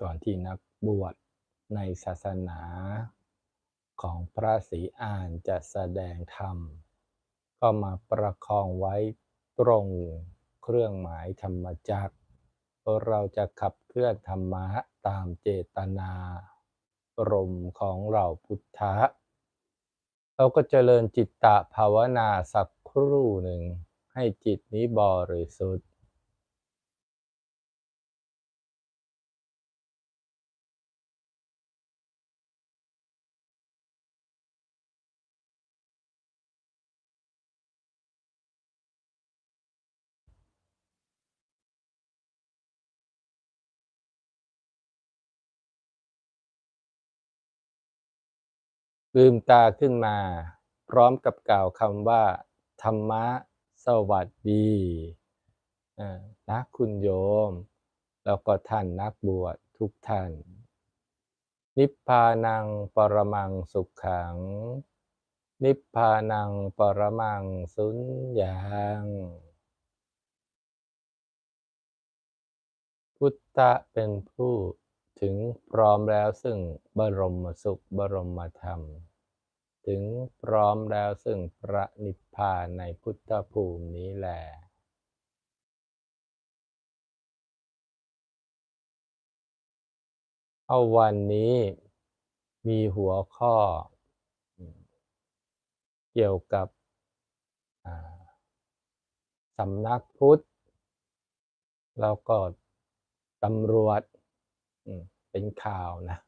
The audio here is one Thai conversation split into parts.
ก่อนที่นักบวชในศาสนาของพระศรีอานจะแสดงธรรม ก็มาประคองไว้ตรงเครื่องหมายธรรมจักร เราจะขับเคลื่อนธรรมะตามเจตนารมของเราพุทธะ เราก็เจริญจิตตภาวนาสักครู่หนึ่ง ให้จิตนี้บริสุทธิ์ ลืมตาขึ้นมา พร้อมกับกล่าวคำว่า ธรรมะสวัสดีนะคุณโยม แล้วก็ท่านนักบวชทุกท่าน นิพพานังปรมังสุขขัง นิพพานังปรมังสุญญาังพุทธะเป็นผู้ ถึงพร้อมแล้วซึ่งบรมสุขบรมธรรม ถึงพร้อมแล้วซึ่งพระนิพพานในพุทธภูมินี้แหละเอาวันนี้มีหัวข้อ เกี่ยวกับสำนักพุทธ แล้วก็ตำรวจ เป็นข่าวนะ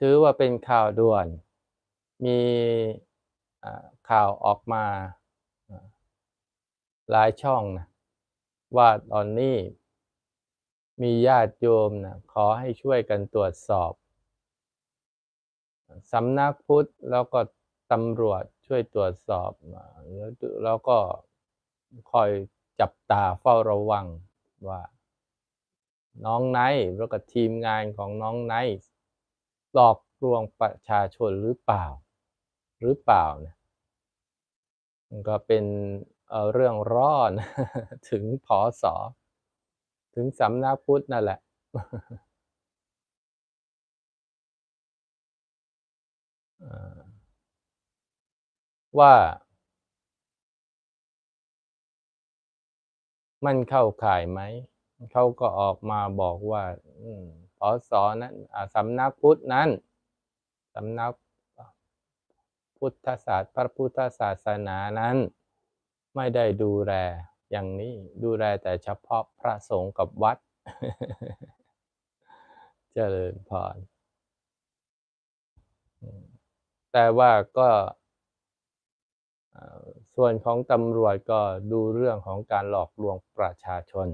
ถือว่าเป็นข่าวด่วน มีข่าวออกมาหลายช่องนะว่าตอนนี้มีญาติโยมนะขอให้ช่วยกันตรวจสอบสำนักพุทธแล้วก็ตำรวจช่วยตรวจสอบแล้วก็คอยจับตาเฝ้าระวังว่า น้องไนท์แล้วก็ทีมงานของน้องไนท์หลอกลวงประชาชนหรือเปล่า หรือเปล่าเนี่ยมันก็เป็นเรื่องร้อนถึงผอสอถึงสำนักพุทธนั่นแหละว่า มันเข้าข่ายไหม เขาก็ออกมาบอกว่าพอสอนั้นสำนักพุทธนั้นสำนักพุทธศาสตร์พระพุทธศาสนานั้น ไม่ได้ดูแลอย่างนี้ดูแลแต่เฉพาะพระสงฆ์กับวัด เจริญพรแต่ว่าก็ส่วนของตำรวจก็ดูเรื่องของการหลอกลวงประชาชน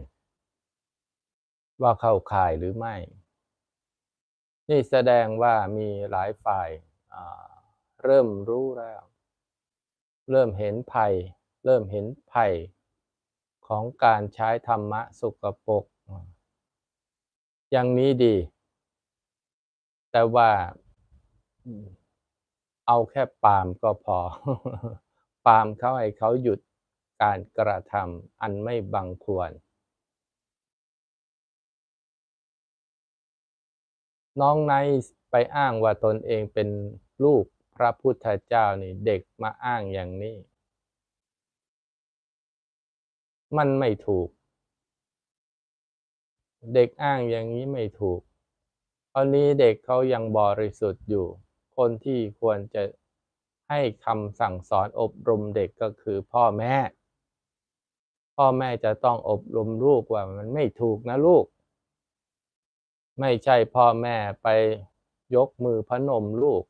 ว่าเข้าข่ายหรือไม่ นี่แสดงว่ามีหลายฝ่ายเริ่มรู้แล้ว เริ่มเห็นภัย เริ่มเห็นภัยของการใช้ธรรมะสุกปกอย่างนี้ดี แต่ว่าเอาแค่ปามก็พอ ปามเขาให้เขาหยุดการกระทำอันไม่บังควร น้องไนไปอ้างว่าตนเองเป็นลูกพระพุทธเจ้านี่เด็กมาอ้างอย่างนี้ มันไม่ถูก เด็กอ้างอย่างนี้ไม่ถูกตอนนี้เด็กเขายังบริสุทธิ์อยู่ คนที่ควรจะให้คำสั่งสอนอบรมเด็กก็คือพ่อแม่ พ่อแม่จะต้องอบรมลูกว่ามันไม่ถูกนะลูก ไม่ใช่พ่อแม่ไปยกมือพนมลูก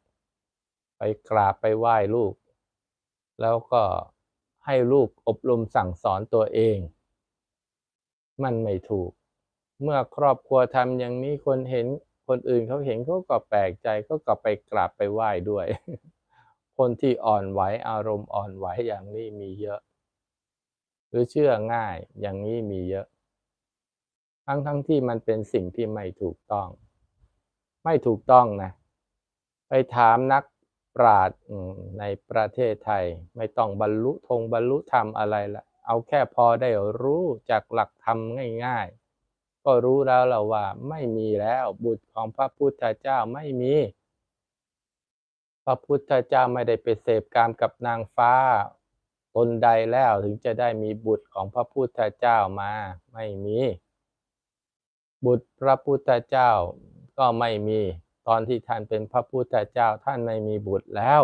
ไปกราบไปไหว้ลูก แล้วก็ให้ลูกอบรมสั่งสอนตัวเอง มันไม่ถูก เมื่อครอบครัวทำอย่างนี้คนเห็นคนอื่นเขาเห็นเขาก็แปลกใจเขาก็ไปกราบไปไหว้ด้วย คนที่อ่อนไหวอารมณ์อ่อนไหวอย่างนี้มีเยอะ หรือเชื่อง่ายอย่างนี้มีเยอะ ทั้งทั้งที่มันเป็นสิ่งที่ไม่ถูกต้อง ไม่ถูกต้องนะ ไปถามนักปราดในประเทศไทย ไม่ต้องบรรลุธงบรรลุธรรมอะไรละเอาแค่พอได้รู้จากหลักธรรมง่ายก็รู้แล้วล่ะว่าไม่มีแล้วบุตรของพระพุทธเจ้าไม่มี พระพุทธเจ้าไม่ได้ไปเสพกามกับนางฟ้าตนใดแล้วถึงจะได้มีบุตรของพระพุทธเจ้ามาไม่มี บุตรพระพุทธเจ้าก็ไม่มีตอนที่ท่านเป็นพระพุทธเจ้าท่านไม่มีบุตรแล้ว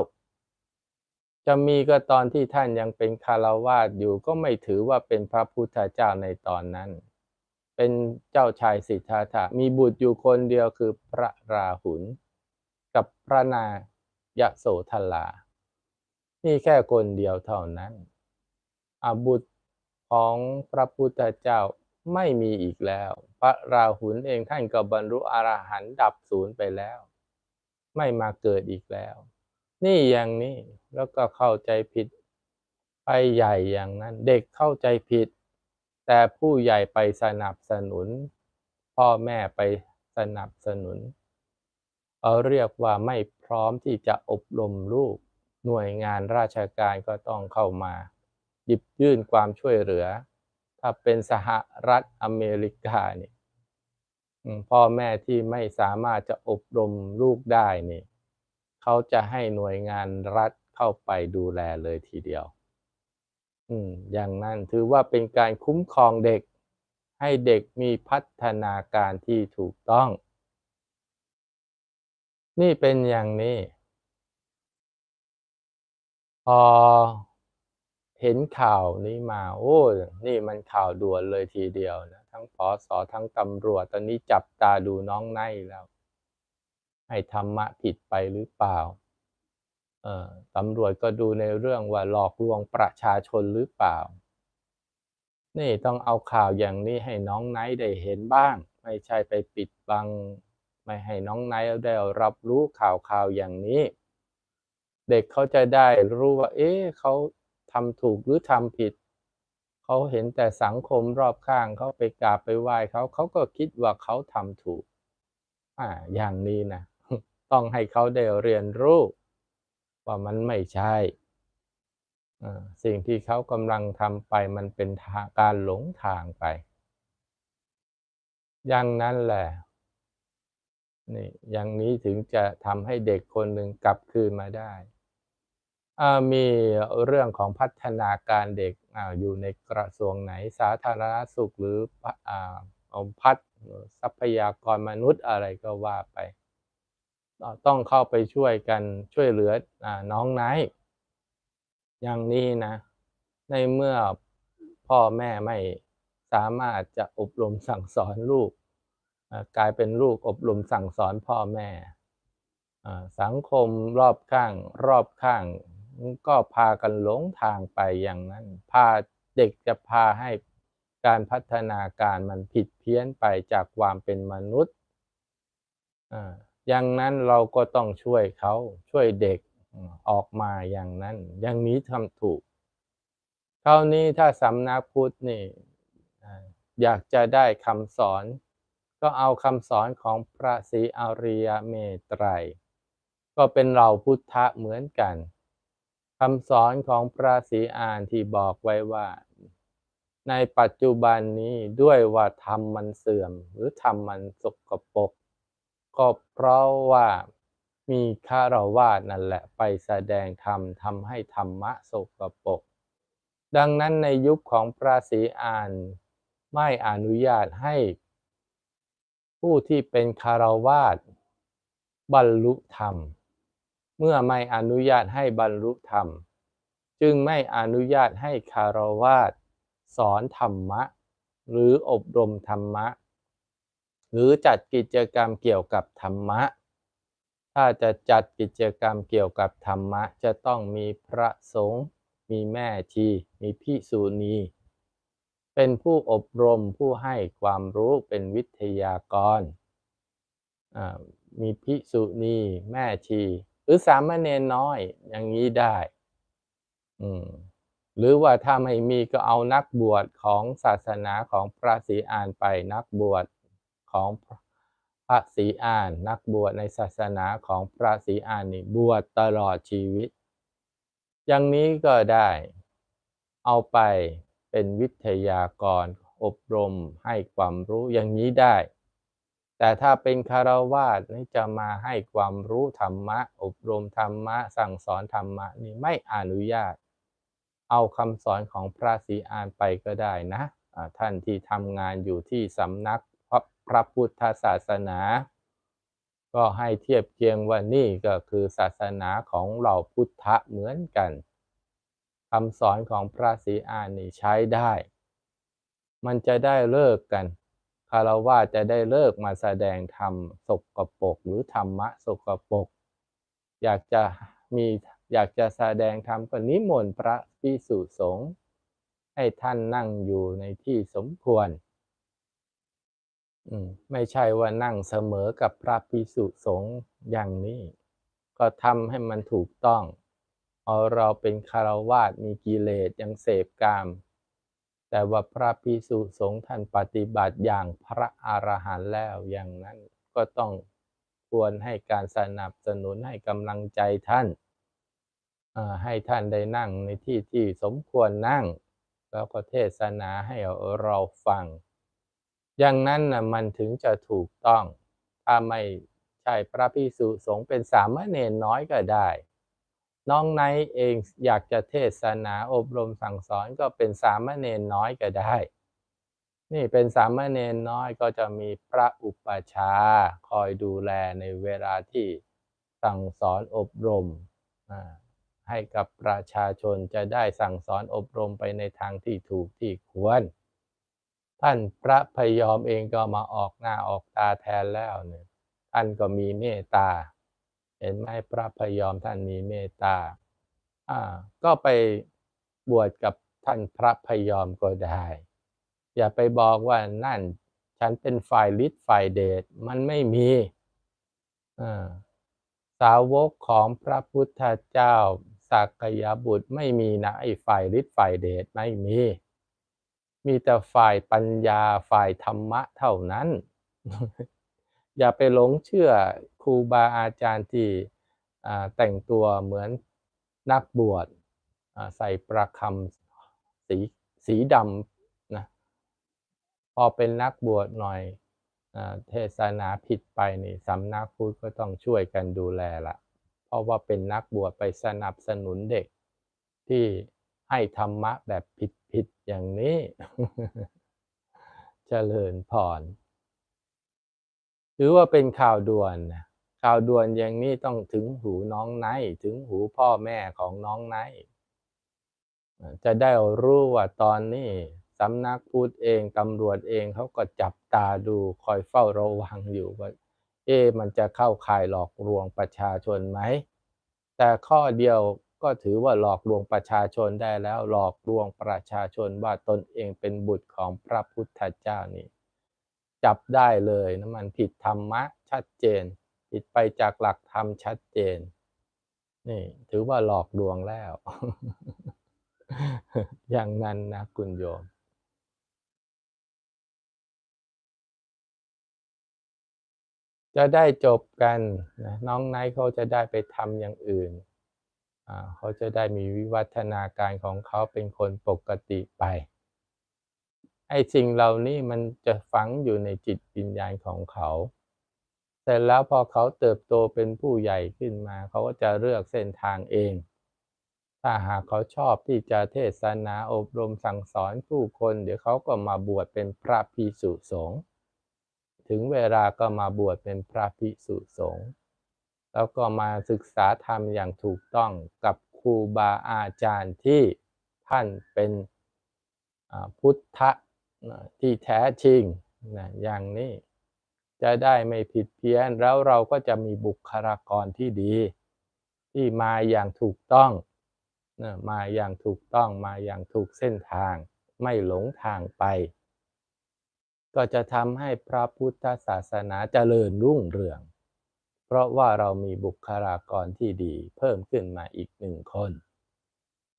จะมีก็ตอนที่ท่านยังเป็นคารวาสอยู่ก็ไม่ถือว่าเป็นพระพุทธเจ้าในตอนนั้น เป็นเจ้าชายสิทธัตถะมีบุตรอยู่คนเดียวคือพระราหุลกับพระนายโสธลามีแค่คนเดียวเท่านั้นอาบุตรของพระพุทธเจ้า ไม่มีอีกแล้ว พระราหุลเองท่านก็บรรลุอรหันต์ดับศูนย์ไปแล้ว ไม่มาเกิดอีกแล้ว นี่อย่างนี้แล้วก็เข้าใจผิด ไปใหญ่อย่างนั้น เด็กเข้าใจผิด แต่ผู้ใหญ่ไปสนับสนุน พ่อแม่ไปสนับสนุนเขาเรียกว่าไม่พร้อมที่จะอบรมลูก หน่วยงานราชการก็ต้องเข้ามา หยิบยื่นความช่วยเหลือ ถ้าเป็นสหรัฐอเมริกาเนี่ยพ่อแม่ที่ไม่สามารถจะอบรมลูกได้นี่เขาจะให้หน่วยงานรัฐเข้าไปดูแลเลยทีเดียว อืม อย่างนั้นถือว่าเป็นการคุ้มครองเด็ก ให้เด็กมีพัฒนาการที่ถูกต้อง นี่เป็นอย่างนี้ พอ เห็นข่าวนี้มา โอ้ นี่มันข่าวด่วนเลยทีเดียวนะ ทั้งพอสอทั้งตำรวจ ตอนนี้จับตาดูน้องไนแล้ว ให้ธรรมะผิดไปหรือเปล่า เออตำรวจก็ดูในเรื่องว่าหลอกลวงประชาชนหรือเปล่า นี่ต้องเอาข่าวอย่างนี้ให้น้องไนได้เห็นบ้าง ไม่ใช่ไปปิดบัง ไม่ให้น้องไนได้รับรู้ข่าวข่าวอย่างนี้ เด็กเขาจะได้รู้ว่า เอ๊ะเขา ทำถูกหรือทำผิด เขาเห็นแต่สังคมรอบข้างเขาไปกราบไปไหว้เขาเขาก็คิดว่าเขาทำถูก อ่า อย่างนี้นะต้องให้เขาได้เรียนรู้ ว่ามันไม่ใช่สิ่งที่เขากำลังทำไปมันเป็นการหลงทางไป อย่างนั้นแหละนี่อย่างนี้ถึงจะทำให้เด็กคนหนึ่งกลับคืนมาได้ มีเรื่องของพัฒนาการเด็กออยู่ในกระทรวงไหนสาธารณสุขหรืออพัฒทรัพยากรมนุษย์อะไรก็ว่าไป ต้องเข้าไปช่วยกันช่วยเหลืออน้องไนท์อย่างนี้นะ ในเมื่อพ่อแม่ไม่สามารถจะอบรมสั่งสอนลูก กลายเป็นลูกอบรมสั่งสอนพ่อแม่ สังคมรอบข้างรอบข้าง ก็พากันหลงทางไปอย่างนั้น พาเด็กจะพาให้การพัฒนาการมันผิดเพี้ยนไปจากความเป็นมนุษย์อย่างนั้นเราก็ต้องช่วยเขาช่วยเด็กออกมาอย่างนั้น อย่างนี้ทำถูกคราวนี้ถ้าสำนักพุทธนี่อยากจะได้คำสอน ก็เอาคำสอนของพระศรีอริยเมตไตร ก็เป็นเราพุทธะเหมือนกัน คำสอนของพระศรีอานที่บอกไว้ว่า ในปัจจุบันนี้ด้วยว่าธรรมมันเสื่อม หรือธรรมมันสกปรกก็เพราะว่ามีฆราวาสนั่นแหละไปแสดงธรรมทำให้ธรรมะสกปรกดังนั้นในยุคของพระศรีอานไม่อนุญาตให้ ผู้ที่เป็นคารวาสบรรลุธรรม เมื่อไม่อนุญาตให้บรรลุธรรม จึงไม่อนุญาตให้คารวาสสอนธรรมะ หรืออบรมธรรมะ หรือจัดกิจกรรมเกี่ยวกับธรรมะ ถ้าจะจัดกิจกรรมเกี่ยวกับธรรมะ จะต้องมีพระสงฆ์มีแม่ชีมีพิสูณีเป็นผู้อบรมผู้ให้ความรู้เป็นวิทยากรมีพิสุณีแม่ชี หรือสามเณรน้อยอย่างนี้ได้ อืมหรือว่าถ้าไม่มีก็เอานักบวชของศาสนาของพระศรีอานไปนักบวชของพระศรีอาน นักบวชในศาสนาของพระศรีอานนี่บวชตลอดชีวิต อย่างนี้ก็ได้ เอาไปเป็นวิทยากรอบรมให้ความรู้อย่างนี้ได้ แต่ถ้าเป็นคารวาสนี่จะมาให้ความรู้ธรรมะ อบรมธรรมะ สั่งสอนธรรมะนี่ไม่อนุญาต เอาคำสอนของพระศรีอานไปก็ได้นะท่านที่ทำงานอยู่ที่สำนักพระพุทธศาสนา ก็ให้เทียบเคียงว่านี่ก็คือศาสนาของเหล่าพุทธะเหมือนกันคำสอนของพระศรีอานนี่ใช้ได้ มันจะได้เลิกกัน คารวะจะได้เลิกมาแสดงธรรมสกปรกหรือธรรมะสกปรกอยากจะมีอยากจะแสดงธรรมก็นิมนต์พระพิสุสงฆ์ให้ท่านนั่งอยู่ในที่สมควร ไม่ใช่ว่านั่งเสมอกับพระพิสุสงฆ์อย่างนี้ ก็ทำให้มันถูกต้อง เอาเราเป็นคารวาสมีกิเลสยังเสพกาม แต่ว่าพระพิสุสงฆ์ท่านปฏิบัติอย่างพระอรหันต์แล้วอย่างนั้นก็ต้องควรให้การสนับสนุนให้กำลังใจท่านให้ท่านได้นั่งในที่ที่สมควรนั่ง แล้วก็เทศนาให้เราฟัง อย่างนั้นนะมันถึงจะถูกต้อง ถ้าไม่ใช่พระพิสุสงฆ์เป็นสามเณรน้อยก็ได้ น้องไนเองอยากจะเทศนาอบรมสั่งสอนก็เป็นสามเณรน้อยก็ได้ นี่เป็นสามเณรน้อยก็จะมีพระอุปชาคอยดูแลในเวลาที่สั่งสอนอบรม ให้กับประชาชนจะได้สั่งสอนอบรมไปในทางที่ถูกที่ควร ท่านพระพยอมเองก็มาออกหน้าออกตาแทนแล้วเนี่ยท่านก็มีเมตตา เห็นไหมพระพยอมท่านมีเมตตาอ่าก็ไปบวชกับท่านพระพยอมก็ได้ อย่าไปบอกว่านั่น ฉันเป็นฝ่ายฤทธิ์ฝ่ายเดชมันไม่มีอ่าสาวกของพระพุทธเจ้าสักยบุตรไม่มีนะไอ้ฝ่ายฤทธิ์ฝ่ายเดชไม่มี มีแต่ฝ่ายปัญญาฝ่ายธรรมะเท่านั้น อย่าไปหลงเชื่อ รูบาอาจารย์ที่แต่งตัวเหมือนนักบวชใส่ประคำสีสีดำนะพอเป็นนักบวชหน่อยเทศนาผิดไปนี่สำนักพุทธก็ต้องช่วยกันดูแลละเพราะว่าเป็นนักบวชไปสนับสนุนเด็กที่ให้ธรรมะแบบผิดๆอย่างนี้จเจริญพร หรือว่าเป็นข่าวด่วนนะ ข่าวด่วนอย่างนี้ต้องถึงหูน้องไนถึงหูพ่อแม่ของน้องไนจะได้รู้ว่าตอนนี้สำนักพูดเองตำรวจเองเขาก็จับตาดูคอยเฝ้าระวังอยู่ว่าเอ๊มันจะเข้าข่ายหลอกลวงประชาชนไหม แต่ข้อเดียวก็ถือว่าหลอกลวงประชาชนได้แล้วหลอกลวงประชาชนว่าตนเองเป็นบุตรของพระพุทธเจ้านี่ จับได้เลยนะมันผิดธรรมะชัดเจน ผิดไปจากหลักธรรมชัดเจน นี่ ถือว่าหลอกลวงแล้ว อย่างนั้นนะคุณโยมจะได้จบกันนะน้องไนท์เขาจะได้ไปทำอย่างอื่น เขาจะได้มีวิวัฒนาการของเขาเป็นคนปกติไป ไอ้สิ่งเหล่านี้มันจะฝังอยู่ในจิตวิญญาณของเขา เสร็จแล้วพอเขาเติบโตเป็นผู้ใหญ่ขึ้นมา เขาก็จะเลือกเส้นทางเอง ถ้าหากเขาชอบที่จะเทศนาอบรมสั่งสอนผู้คน เดี๋ยวเขาก็มาบวชเป็นพระภิกษุสงฆ์ถึงเวลาก็มาบวชเป็นพระภิกษุสงฆ์แล้วก็มาศึกษาธรรมอย่างถูกต้องกับครูบาอาจารย์ที่ท่านเป็นพุทธะที่แท้จริงนะอย่างนี้ จะได้ไม่ผิดเพี้ยน แล้วเราก็จะมีบุคลากรที่ดี ที่มาอย่างถูกต้องนะมาอย่างถูกต้องมาอย่างถูกเส้นทาง ไม่หลงทางไป ก็จะทำให้พระพุทธศาสนาเจริญรุ่งเรือง เพราะว่าเรามีบุคลากรที่ดี เพิ่มขึ้นมาอีกหนึ่งคน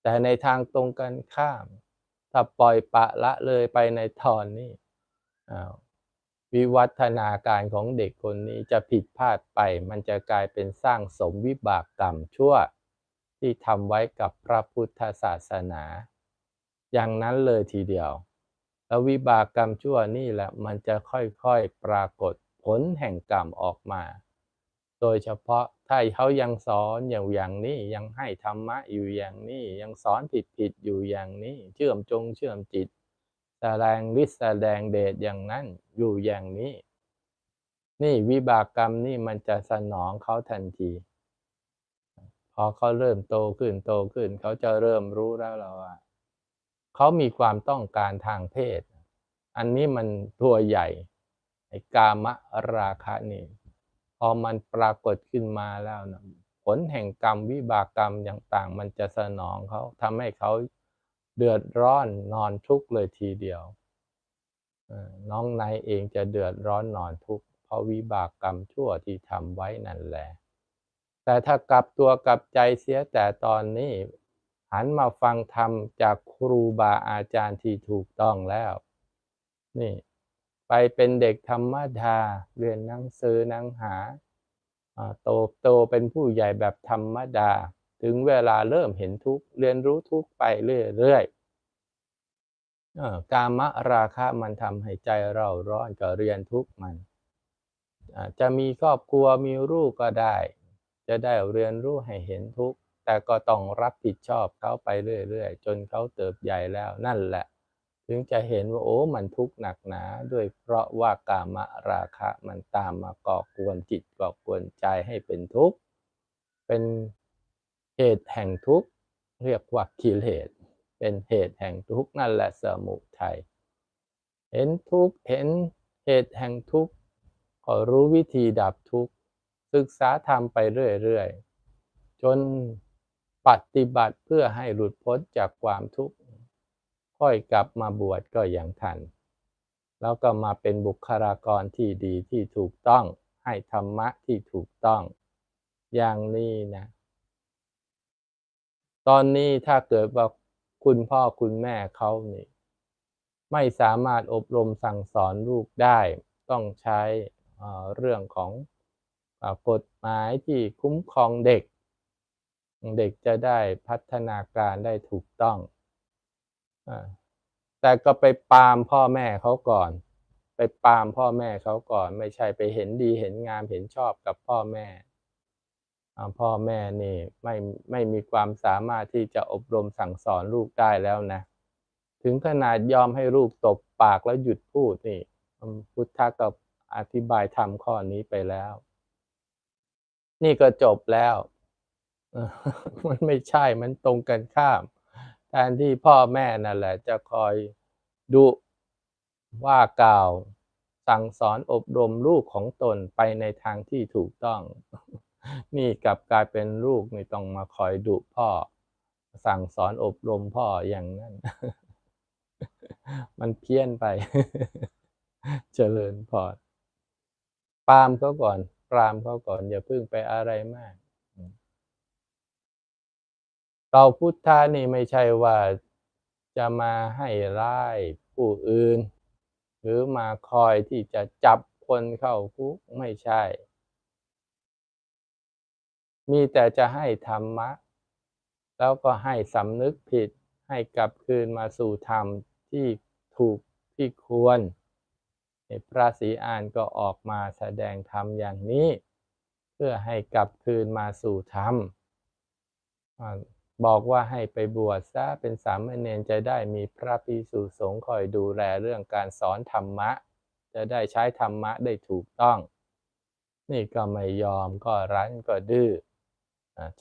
แต่ในทางตรงกันข้าม ถ้าปล่อยปะละเลยไปในทอนนี้าว วิวัฒนาการของเด็กคนนี้จะผิดพลาดไป มันจะกลายเป็นสร้างสมวิบากกรรมชั่ว ที่ทำไว้กับพระพุทธศาสนา อย่างนั้นเลยทีเดียว แล้ววิบากกรรมชั่วนี่แหละมันจะค่อยๆปรากฏผลแห่งกรรมออกมา โดยเฉพาะถ้าเขายังสอนอย่างอย่างนี้ยังให้ธรรมะอยู่อย่างนี้ยังสอนผิดๆอยู่อย่างนี้ เชื่อมจงเชื่อมจิต แสดงฤทธิ์แสดงเดชอย่างนั้นอยู่อย่างนี้ นี่วิบากกรรมนี่มันจะสนองเขาทันที พอเขาเริ่มโตขึ้นโตขึ้น เขาจะเริ่มรู้แล้วเราว่าเขามีความต้องการทางเพศ อันนี้มันตัวใหญ่ไอ้กามราคะนี่พอมันปรากฏขึ้นมาแล้วนะผลแห่งกรรมวิบากกรรมอย่างต่างมันจะสนองเขาทำให้เขา เดือดร้อนนอนทุกข์เลยทีเดียว น้องนายเองจะเดือดร้อนนอนทุกข์เพราะวิบากกรรมชั่วที่ทำไว้นั่นแหละ แต่ถ้ากลับตัวกลับใจเสียแต่ตอนนี้ หันมาฟังธรรมจากครูบาอาจารย์ที่ถูกต้องแล้ว นี่ ไปเป็นเด็กธรรมดาเรียนหนังสือนังหาโตโตเป็นผู้ใหญ่แบบธรรมดา ถึงเวลาเริ่มเห็นทุกเรียนรู้ทุกไปเรื่อยๆกามราคะมันทำให้ใจเราร้อนก็เรียนทุกมันจะมีครอบครัวมีลูกก็ได้ จะได้เรียนรู้ให้เห็นทุกแต่ก็ต้องรับผิดชอบเขาไปเรื่อยๆ จนเขาเติบใหญ่แล้วนั่นแหละ ถึงจะเห็นว่าโอ้มันทุกข์หนักหนาด้วยเพราะว่ากามราคะมันตามมาก่อกวนจิตก่อกวนใจให้เป็นทุกข์เป็น เหตุแห่งทุกข์เรียกว่ากิเลสเป็นเหตุแห่งทุกข์นั่นแหละสมุทัยเห็นทุกข์เห็นเหตุแห่งทุกข์ก็รู้วิธีดับทุกข์ศึกษาธรรมไปเรื่อยๆจนปฏิบัติเพื่อให้หลุดพ้นจากความทุกข์ค่อยกลับมาบวชก็อย่างทัน แล้วก็มาเป็นบุคลากรที่ดีที่ถูกต้องให้ธรรมะที่ถูกต้อง อย่างนี้นะ ตอนนี้ถ้าเกิดว่าคุณพ่อคุณแม่เขานี่ไม่สามารถอบรมสั่งสอนลูกได้ ต้องใช้เรื่องของกฎหมายที่คุ้มครองเด็ก เด็กจะได้พัฒนาการได้ถูกต้อง แต่ก็ไปปามพ่อแม่เขาก่อน ไปปามพ่อแม่เขาก่อน ไม่ใช่ไปเห็นดีเห็นงามเห็นชอบกับพ่อแม่ พ่อแม่นี่ไม่ไม่มีความสามารถที่จะอบรมสั่งสอนลูกได้แล้วนะ ถึงขนาดยอมให้ลูกตบปากแล้วหยุดพูดนี่พุทธะก็อธิบายธรรมข้อนี้ไปแล้ว นี่ก็จบแล้ว มันไม่ใช่มันตรงกันข้ามแทนที่พ่อแม่นั่นแหละ จะคอยดุว่ากล่าว สั่งสอนอบรมลูกของตนไปในทางที่ถูกต้อง นี่กลับกลายเป็นลูกนี่ต้องมาคอยดุพ่อ สั่งสอนอบรมพ่ออย่างนั้น มันเพี้ยนไป เจริญพอปามเขาก่อน ปรามเขาก่อน อย่าเพิ่งไปอะไรมาก เราพุทธานี่ไม่ใช่ว่าจะมาให้ร้ายผู้อื่น หรือมาคอยที่จะจับคนเข้าคุกไม่ใช่ มีแต่จะให้ธรรมะ แล้วก็ให้สำนึกผิด ให้กลับคืนมาสู่ธรรมที่ถูกที่ควรพระศรีอานก็ออกมาแสดงธรรมอย่างนี้ เพื่อให้กลับคืนมาสู่ธรรมบอกว่าให้ไปบวชซะเป็นสามเณรจะได้มีพระภิกษุสงฆ์คอยดูแลเรื่องการสอนธรรมะ จะได้ใช้ธรรมะได้ถูกต้อง นี่ก็ไม่ยอมก็รั้นก็ดื้อ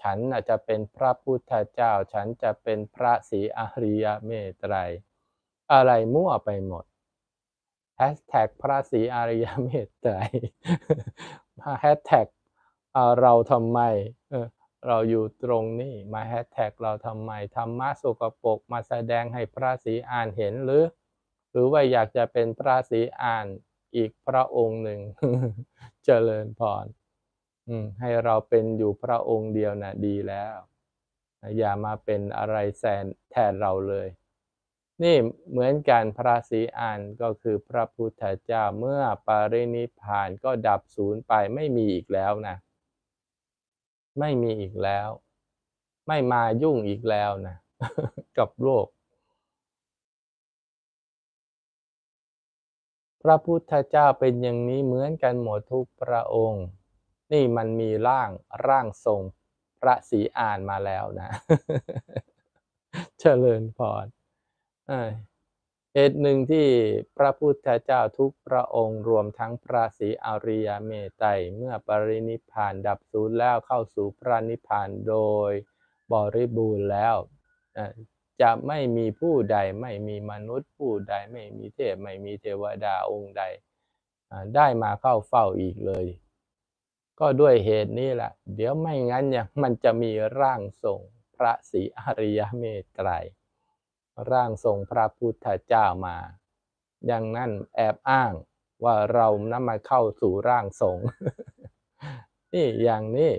ฉันอาจจะเป็นพระพุทธเจ้า ฉันจะเป็นพระศรีอริยเมตไตร อะไรมั่วไปหมดแฮชแท็กพระศรีอริยเมตไตรแฮชแท็กเราทำไมเราอยู่ตรงนี้มาแฮชแท็กเราทำไมธรรมะสุกปกมาแสดงให้พระศรีอ่านเห็นหรือ หรือว่าอยากจะเป็นพระศรีอ่านอีกพระองค์หนึ่งเจริญพร ให้เราเป็นอยู่พระองค์เดียวนะดีแล้ว อย่ามาเป็นอะไรแทนแทนเราเลย นี่เหมือนกันพระศรีอานก็คือพระพุทธเจ้าเมื่อปรินิพานก็ดับศูนย์ไปไม่มีอีกแล้วนะ ไม่มีอีกแล้ว ไม่มายุ่งอีกแล้วนะกับโลกระพุทธเจ้าเป็นอย่างนี้เหมือนกันหมดทุกพระองค์ นี่มันมีร่างร่างทรงพระศรีอานมาแล้วนะเจริญพรเหตุหนึ่งที่พระพุทธเจ้าทุกพระองค์รวมทั้งพระศรีอริยเมตไตรเมื่อปรินิพานดับสูญแล้วเข้าสู่พระนิพพานโดยบริบูรณ์แล้วจะไม่มีผู้ใดไม่มีมนุษย์ผู้ใดไม่มีเทพไม่มีเทวดาองค์ใด ได้มาเข้าเฝ้าอีกเลย ก็ด้วยเหตุนี้แหละ เดี๋ยวไม่งั้นเนี่ยมันจะมีร่างทรงพระศรีอริยเมตไตร ร่างทรงพระพุทธเจ้ามา อย่างนั้นแอบอ้างว่าเรานั้นมาเข้าสู่ร่างทรง นี่อย่างนี้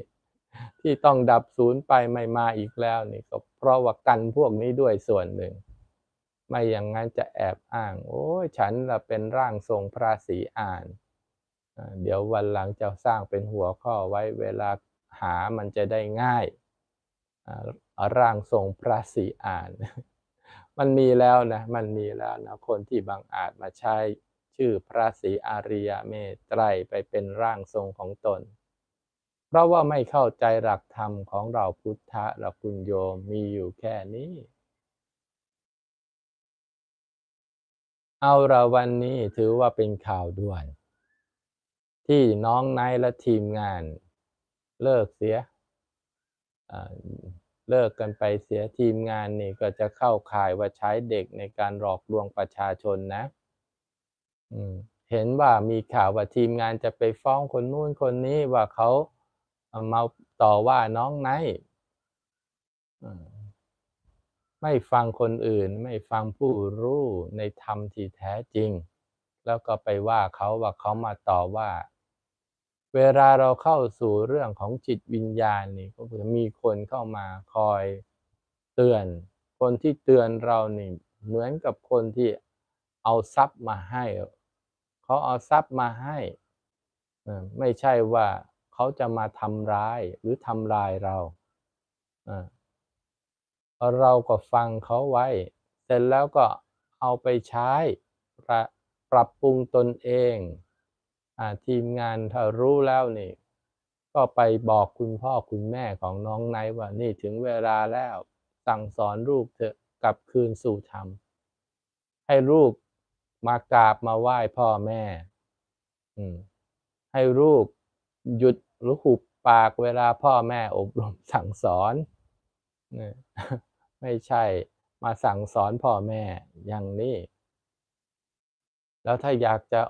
ที่ต้องดับศูนย์ไปไม่มาอีกแล้วนี่ก็เพราะว่ากันพวกนี้ด้วยส่วนหนึ่ง ไม่อย่างนั้นจะแอบอ้าง โอ้ยฉันละเป็นร่างทรงพระศรีอาน เดี๋ยววันหลังจะสร้างเป็นหัวข้อไว้เวลาหามันจะได้ง่าย ร่างทรงพระศรีอาน มันมีแล้วนะ มันมีแล้วนะ คนที่บางอาจมาใช้ชื่อพระศรีอาริยเมตไตรไปเป็นร่างทรงของตน เพราะว่าไม่เข้าใจหลักธรรมของเราพุทธะเราคุณโยมมีอยู่แค่นี้ เอาละวันนี้ถือว่าเป็นข่าวด่วน ที่น้องไนท์และทีมงานเลิกเสียเลิกกันไปเสียทีมงานนี่ก็จะเข้าข่ายว่าใช้เด็กในการหลอกลวงประชาชนนะเห็นว่ามีข่าวว่าทีมงานจะไปฟ้องคนนู้นคนนี้ว่าเขาเอามาต่อว่าน้องไนท์ไม่ฟังคนอื่น ไม่ฟังผู้รู้ในธรรมที่แท้จริง แล้วก็ไปว่าเขาว่าเขามาต่อว่า เวลาเราเข้าสู่เรื่องของจิตวิญญาณนี่ก็คือมีคนเข้ามาคอยเตือน คนที่เตือนเรานี่เหมือนกับคนที่เอาทรัพย์มาให้เขาเอาทรัพย์มาให้ไม่ใช่ว่าเขาจะมาทำร้ายหรือทำลายเราเราก็ฟังเขาไว้ เสร็จแล้วก็เอาไปใช้ปรับปรุงตนเอง ทีมงานถ้ารู้แล้วนี่ ก็ไปบอกคุณพ่อคุณแม่ของน้องไนท์ว่านี่ถึงเวลาแล้วสั่งสอนลูกเถอะกลับคืนสู่ธรรม ให้ลูกมากราบมาไหว้พ่อแม่ อืม ให้ลูกหยุดหรือหุบปากเวลาพ่อแม่อบรมสั่งสอนไม่ใช่มาสั่งสอนพ่อแม่อย่างนี้ แล้วถ้าอยากจะ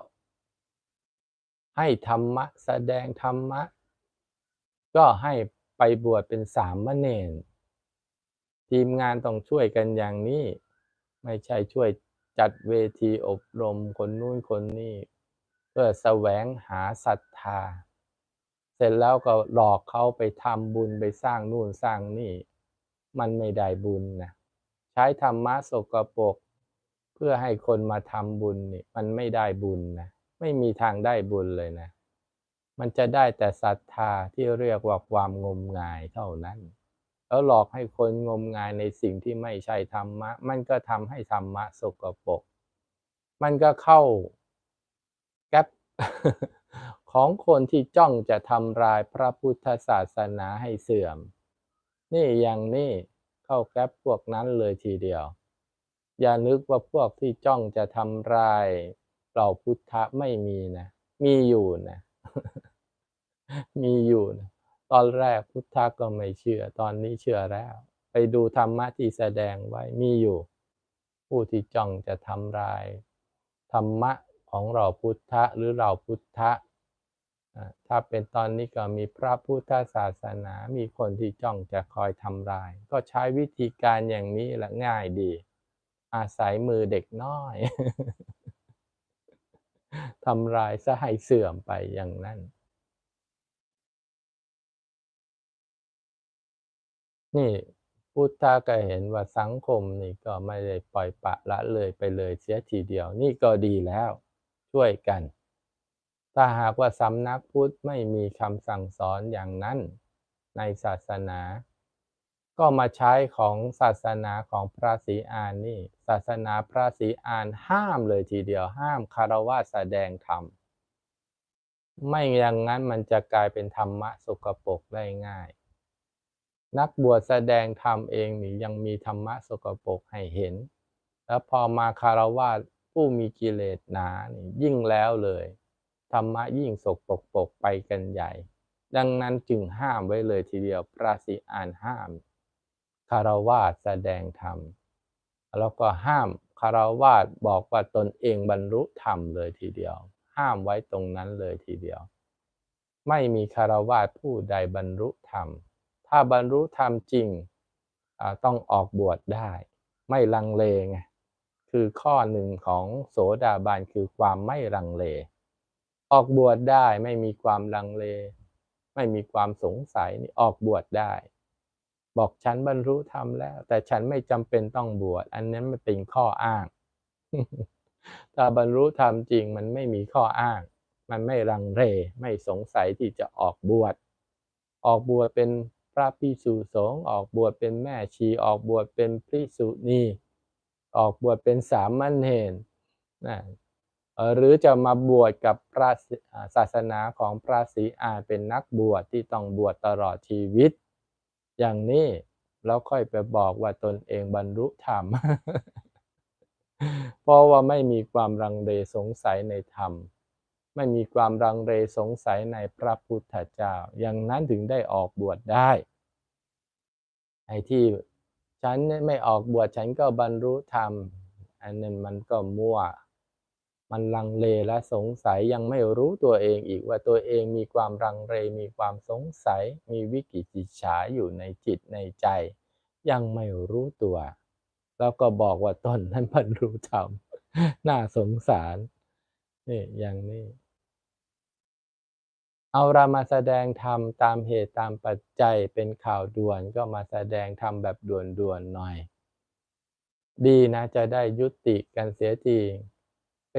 ให้ธรรมะแสดงธรรมะ ก็ให้ไปบวชเป็นสามเณรทีมงานต้องช่วยกันอย่างนี้ ไม่ใช่ช่วยจัดเวทีอบรมคนนู้นคนนี้ เพื่อแสวงหาศรัทธา เสร็จแล้วก็หลอกเขาไปทำบุญไปสร้างนู่นสร้างนี่ มันไม่ได้บุญนะใช้ธรรมะสกปรกเพื่อให้คนมาทำบุญนี่มันไม่ได้บุญนะ ไม่มีทางได้บุญเลยนะ มันจะได้แต่ศรัทธาที่เรียกว่าความงมงายเท่านั้น แล้วหลอกให้คนงมงายในสิ่งที่ไม่ใช่ธรรมะ มันก็ทำให้ธรรมะสกปรก มันก็เข้าแก๊ปของคนที่จ้องจะทำลายพระพุทธศาสนาให้เสื่อม นี่อย่างนี้เข้าแก๊ปพวกนั้นเลยทีเดียว อย่านึกว่าพวกที่จ้องจะทำลาย เราพุทธะไม่มีนะ มีอยู่นะ มีอยู่นะตอนแรกพุทธะก็ไม่เชื่อ ตอนนี้เชื่อแล้ว ไปดูธรรมะที่แสดงไว้มีอยู่ ผู้ที่จ้องจะทำลาย ธรรมะของเราพุทธะหรือเราพุทธะถ้าเป็นตอนนี้ก็มีพระพุทธศาสนา มีคนที่จ้องจะคอยทำลาย ก็ใช้วิธีการอย่างนี้ละง่ายดี อาศัยมือเด็กน้อย ทำลายซะให้เสื่อมไปอย่างนั้น นี่พุทธะก็เห็นว่าสังคมนี่ก็ไม่ได้ปล่อยปะละเลยไปเลยเสียทีเดียว นี่ก็ดีแล้วช่วยกัน ถ้าหากว่าสำนักพุทธไม่มีคำสั่งสอนอย่างนั้นในศาสนา ก็มาใช้ของศาสนาของพระศรีอานนี่ ศาสนาพระศรีอานห้ามเลยทีเดียวห้ามคารวะแสดงธรรม ไม่อย่างนั้นมันจะกลายเป็นธรรมะสกปรกได้ง่าย นักบวชแสดงธรรมเองนี่ยังมีธรรมะสกปรกให้เห็น แล้วพอมาคารวะผู้มีกิเลสหนานี่ยิ่งแล้วเลย ธรรมะยิ่งสกปรกปกไปกันใหญ่ ดังนั้นจึงห้ามไว้เลยทีเดียวพระศรีอานห้าม คารวาสแสดงธรรม แล้วก็ห้ามคารวาสบอกว่าตนเองบรรลุธรรมเลยทีเดียว ห้ามไว้ตรงนั้นเลยทีเดียว ไม่มีคารวาสผู้ใดบรรลุธรรม ถ้าบรรลุธรรมจริงต้องออกบวชได้ ไม่ลังเลไงคือข้อหนึ่งของโสดาบันคือความไม่ลังเล ออกบวชได้ไม่มีความลังเล ไม่มีความสงสัยนี่ออกบวชได้ บอกฉันบรรลุธรรมแล้ว แต่ฉันไม่จำเป็นต้องบวชอันนั้นมันเป็นข้ออ้างถ้าบรรลุธรรมจริงมันไม่มีข้ออ้าง มันไม่รังเรไม่สงสัยที่จะออกบวชออกบวชเป็นพระพิสุสงฆ์ออกบวชเป็นแม่ชีออกบวชเป็นพิสุนีออกบวชเป็นสามัญเณรนะหรือจะมาบวชกับพระศาสนาของพระศรีอานเป็นนักบวชที่ต้องบวชตลอดชีวิต อย่างนี้แล้วค่อยไปบอกว่าตนเองบรรลุธรรม เพราะว่าไม่มีความรังเลสงสัยในธรรม ไม่มีความรังเลสงสัยในพระพุทธเจ้า อย่างนั้นถึงได้ออกบวชได้ไอ้ที่ฉันไม่ออกบวชฉันก็บรรลุธรรม อันนั้นมันก็มั่ว มันลังเลและสงสัยยังไม่รู้ตัวเองอีกว่าตัวเองมีความรังเลมีความสงสัย มีวิกิจิจฉาอยู่ในจิตในใจ ยังไม่รู้ตัว แล้วก็บอกว่าตนนั้นบรรลุธรรมน่าสงสารนี่อย่างนี้ เอาเรามาแสดงธรรมตามเหตุตามปัจจัยเป็นข่าวด่วนก็มาแสดงธรรมแบบด่วนๆหน่อย ดีนะจะได้ยุติกันเสียจริง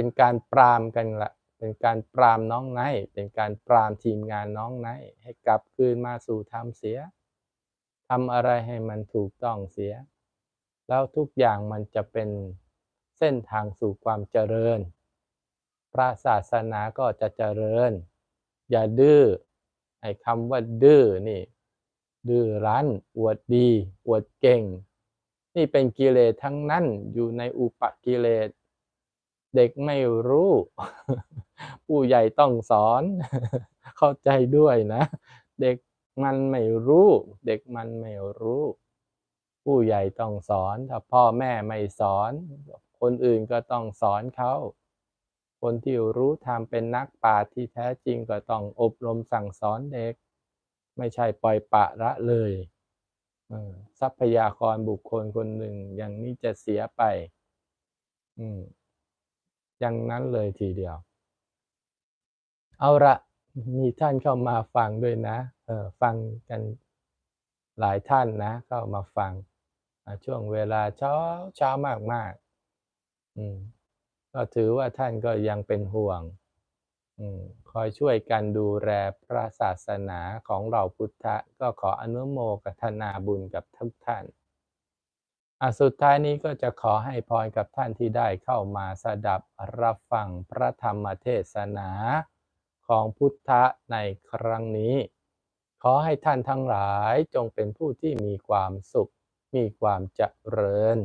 เป็นการปรามกันละเป็นการปรามน้องไนเป็นการปรามทีมงานน้องไนให้กลับคืนมาสู่ธรรมเสียทำอะไรให้มันถูกต้องเสีย แล้วทุกอย่างมันจะเป็นเส้นทางสู่ความเจริญ พระศาสนาก็จะเจริญ อย่าดื้อไอ้คำว่าดื้อนี่ ดื้อรั้น อวดดี อวดเก่ง นี่เป็นกิเลสทั้งนั้นอยู่ในอุปกิเลส เด็กไม่รู้ ผู้ใหญ่ต้องสอน เข้าใจด้วยนะ เด็กมันไม่รู้ เด็กมันไม่รู้ ผู้ใหญ่ต้องสอน ถ้าพ่อแม่ไม่สอน คนอื่นก็ต้องสอนเขา คนที่รู้ทำเป็นนักปราชญ์ที่แท้จริงก็ต้องอบรมสั่งสอนเด็ก ไม่ใช่ปล่อยปะละเลยทรัพยากรบุคคลคนหนึ่งอย่างนี้จะเสียไป อืม อย่างนั้นเลยทีเดียว เอาละมีท่านเข้ามาฟังด้วยนะเออฟังกันหลายท่านนะเข้ามาฟัง ช่วงเวลาเช้าเช้ามากมากอืมก็ถือว่าท่านก็ยังเป็นห่วงอคอยช่วยกันดูแลพระศาสนาของเราพุทธะ ก็ขออนุโมทนาบุญกับทุกท่าน อ่สุดท้ายนี้ก็จะขอให้พรกับท่านที่ได้เข้ามาสดับรับฟังพระธรรมเทศนาของพุทธะในครั้งนี้ ขอให้ท่านทั้งหลายจงเป็นผู้ที่มีความสุข มีความเจริญ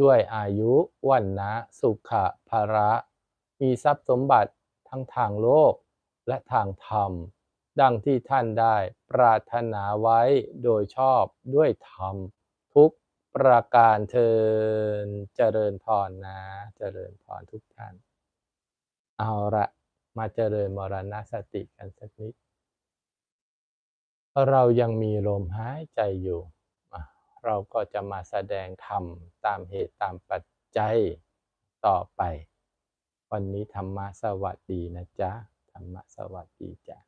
ด้วยอายุวันนะสุขะภระ มีทรัพย์สมบัติทั้งทางโลกและทางธรรม ดังที่ท่านได้ปรารถนาไว้โดยชอบด้วยธรรม ประการเทินเจริญพรนะ เจริญพรทุกท่าน เอาละมาเจริญมรณสติกันสักนิด เรายังมีลมหายใจอยู่ เราก็จะมาแสดงธรรมตามเหตุตามปัจจัยต่อไป วันนี้ธรรมะสวัสดีนะจ๊ะ ธรรมะสวัสดีจ้ะ